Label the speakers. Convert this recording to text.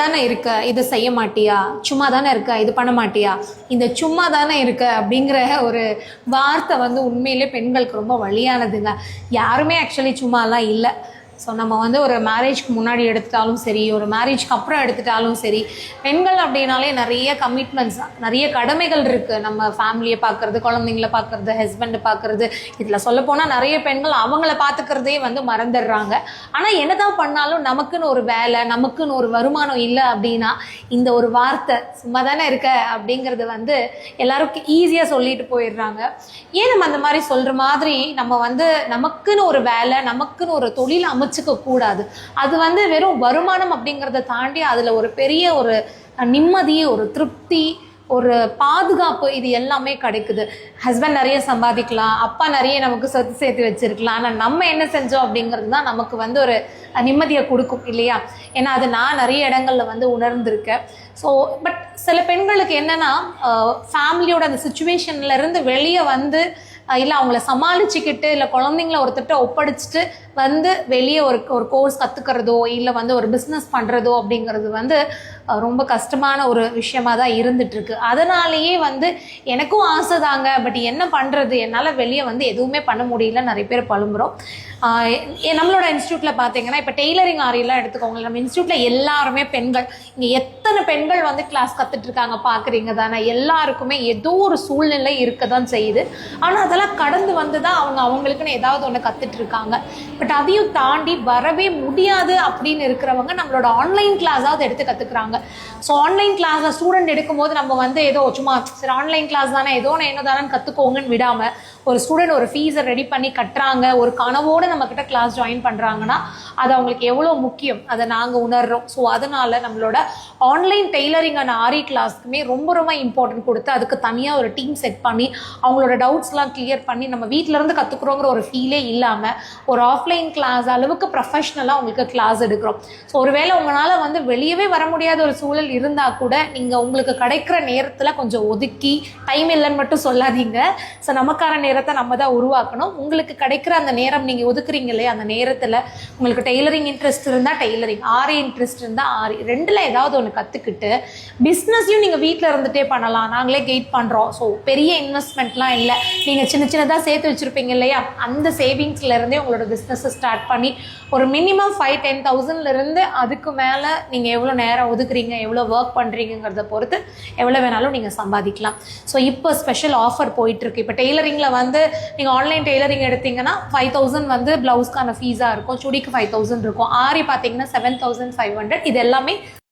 Speaker 1: தானே இருக்க? இதை செய்ய மாட்டியா? சும்மா தானே இருக்க? இது பண்ண மாட்டியா? இந்த சும்மா தானே இருக்க அப்படிங்கிற ஒரு வார்த்தை வந்து உண்மையிலே பெண்களுக்கு ரொம்ப வழியானதுங்க யாருமே ஆக்சுவலி சும்மாலாம் இல்லை. ஸோ நம்ம வந்து ஒரு மேரேஜ்க்கு முன்னாடி எடுத்துட்டாலும் சரி ஒரு மேரேஜ்க்கு அப்புறம் எடுத்துட்டாலும் சரி பெண்கள் அப்படின்னாலே நிறைய கமிட்மெண்ட்ஸ் நிறைய கடமைகள் இருக்குது நம்ம ஃபேமிலியை பார்க்குறது குழந்தைங்கள பார்க்குறது ஹஸ்பண்டை பார்க்குறது இதில் சொல்லப்போனால் நிறைய பெண்கள் அவங்கள பார்த்துக்கிறதே வந்து மறந்துடுறாங்க. ஆனால் என்ன தான் பண்ணாலும் நமக்குன்னு ஒரு வேலை நமக்குன்னு ஒரு வருமானம் இல்லை அப்படின்னா இந்த ஒரு வார்த்தை சும்மா தானே இருக்க? அப்படிங்கிறது வந்து எல்லாருக்கும் ஈஸியாக சொல்லிட்டு போயிடுறாங்க. ஏன் நம்ம அந்த மாதிரி சொல்கிற மாதிரி நம்ம வந்து நமக்குன்னு ஒரு வேலை நமக்குன்னு ஒரு தொழில் வச்சுக்க கூடாது. அது வந்து வெறும் வருமானம் அப்படிங்கிறத தாண்டி அதில் ஒரு பெரிய ஒரு நிம்மதி ஒரு திருப்தி ஒரு பாதுகாப்பு இது எல்லாமே கிடைக்குது. ஹஸ்பண்ட் நிறைய சம்பாதிக்கலாம் அப்பா நிறைய நமக்கு சொத்து சேர்த்து வச்சிருக்கலாம். ஆனால் நம்ம என்ன செஞ்சோம் அப்படிங்கிறது தான் நமக்கு வந்து ஒரு நிம்மதியை கொடுக்கும் இல்லையா? ஏன்னா அது நான் நிறைய இடங்கள்ல வந்து உணர்ந்திருக்கேன். ஸோ பட் சில பெண்களுக்கு என்னென்னா ஃபேமிலியோட அந்த சுச்சுவேஷன்லேருந்து வெளியே வந்து இல்லை அவங்கள சமாளிச்சுக்கிட்டு இல்லை குழந்தைங்கள ஒருத்தட்ட ஒப்படைச்சிட்டு வந்து வெளியே ஒரு ஒரு கோர்ஸ் கற்றுக்கிறதோ இல்லை வந்து ஒரு பிஸ்னஸ் பண்ணுறதோ அப்படிங்கிறது வந்து ரொம்ப கஷ்டமான ஒரு விஷயமா தான் இருந்துட்டுருக்கு. அதனாலேயே வந்து எனக்கும் ஆசை தாங்க. பட் என்ன பண்ணுறது என்னால் வெளியே வந்து எதுவுமே பண்ண முடியல. நிறைய பேர் பழும்புறோம் நம்மளோட இன்ஸ்டியூட்டில் பார்த்தீங்கன்னா இப்போ டெய்லரிங் ஆரியெல்லாம் எடுத்துக்கோங்க நம்ம இன்ஸ்டியூட்டில் எல்லாருமே பெண்கள். இங்கே எத்தனை பெண்கள் வந்து கிளாஸ் கற்றுட்ருக்காங்க பார்க்குறீங்க தானே? எல்லாருக்குமே ஏதோ ஒரு சூழ்நிலை இருக்க தான் செய்யுது. ஆனால் அதெல்லாம் கடந்து வந்து தான் அவங்க அவங்களுக்குன்னு ஏதாவது ஒன்று கற்றுட்ருக்காங்க பட் அதையும் தாண்டி வரவே முடியாது அப்படின்னு இருக்கிறவங்க நம்மளோட ஆன்லைன் கிளாஸாவது எடுத்து கற்றுக்குறாங்க ஸோ ஆன்லைன் கிளாஸில் ஸ்டூடெண்ட் எடுக்கும்போது நம்ம வந்து ஏதோ சும்மா சரி ஆன்லைன் கிளாஸ் தானே ஏதோ ஒன்று என்ன தானே கற்றுக்கோங்கன்னு விடாமல் ஒரு ஸ்டூடெண்ட் ஒரு ஃபீஸை ரெடி பண்ணி கட்டுறாங்க ஒரு கனவோடு நம்மக்கிட்ட கிளாஸ் ஜாயின் பண்ணுறாங்கன்னா அது அவங்களுக்கு எவ்வளோ முக்கியம்? அதை நாங்கள் உணர்றோம். ஸோ அதனால் நம்மளோட ஆன்லைன் டெய்லரிங் அண்ட் ஆரி கிளாஸ்க்குமே ரொம்ப ரொம்ப இம்பார்ட்டன்ட் கொடுத்து அதுக்கு தனியாக ஒரு டீம் செட் பண்ணி அவங்களோட டவுட்ஸ்லாம் கிளியர் பண்ணி நம்ம வீட்டிலேருந்து இருந்து கற்றுக்குறோங்கிற ஒரு ஃபீலே இல்லாமல் ஒரு ஆஃப்லைன் கிளாஸ் அளவுக்கு ப்ரொஃபஷ்னலாக உங்களுக்கு கிளாஸ் எடுக்கிறோம். ஸோ ஒருவேளை உங்களால் வந்து வெளியவே வர முடியாத ஒரு சூழல் இருந்தால் கூட நீங்கள் உங்களுக்கு கிடைக்கிற நேரத்தில் கொஞ்சம் ஒதுக்கி டைம் இல்லைன்னு மட்டும் சொல்லாதீங்க. ஸோ நமக்கான நேரத்தை நம்ம தான் உருவாக்கணும். உங்களுக்கு கிடைக்கிற அந்த நேரம் நீங்கள் ஒதுக்குறீங்க இல்லையா? அந்த நேரத்தில் உங்களுக்கு டெய்லரிங் இன்ட்ரெஸ்ட் இருந்தால் டெய்லரிங் ஆரி இன்ட்ரெஸ்ட் இருந்தால் ஆரி. ரெண்டில் ஏதாவது ஒன்று கற்றுக்கிட்டு பிஸ்னஸையும் நீங்கள் வீட்டில் இருந்துகிட்டே பண்ணலாம். நாங்களே கெயிட் பண்ணுறோம் ஸோ பெரிய இன்வெஸ்ட்மெண்ட்லாம் இல்லை. நீங்கள் சின்ன சின்னதாக சேர்த்து வச்சுருப்பீங்க இல்லையா? அந்த சேவிங்ஸ்லேருந்தே உங்களோட பிஸ்னஸை ஸ்டார்ட் பண்ணி ஒரு மினிமம் ஃபைவ் டென் தௌசண்ட்லேருந்து அதுக்கு மேலே நீங்கள் எவ்வளோ நேரம் ஒதுக்குறீங்க எவ்வளோ ஒர்க் பண்ணுறீங்கிறத பொறுத்து எவ்வளோ வேணாலும் நீங்கள் சம்பாதிக்கலாம். ஸோ இப்போ ஸ்பெஷல் ஆஃபர் போயிட்டுருக்கு இப்போ டெய்லரிங்கில் வந்து நீங்கள் ஆன்லைன் டெய்லரிங் எடுத்தீங்கன்னா ஃபைவ் தௌசண்ட் வந்து ப்ளவுஸ்க்கான ஃபீஸாக இருக்கும். சுடிக்கு ஃபைவ் தௌசண்ட் இருக்கும். ஆரி பார்த்தீங்கன்னா செவன் தௌசண்ட் ஃபைவ் ஹண்ட்ரட் இது எல்லாமே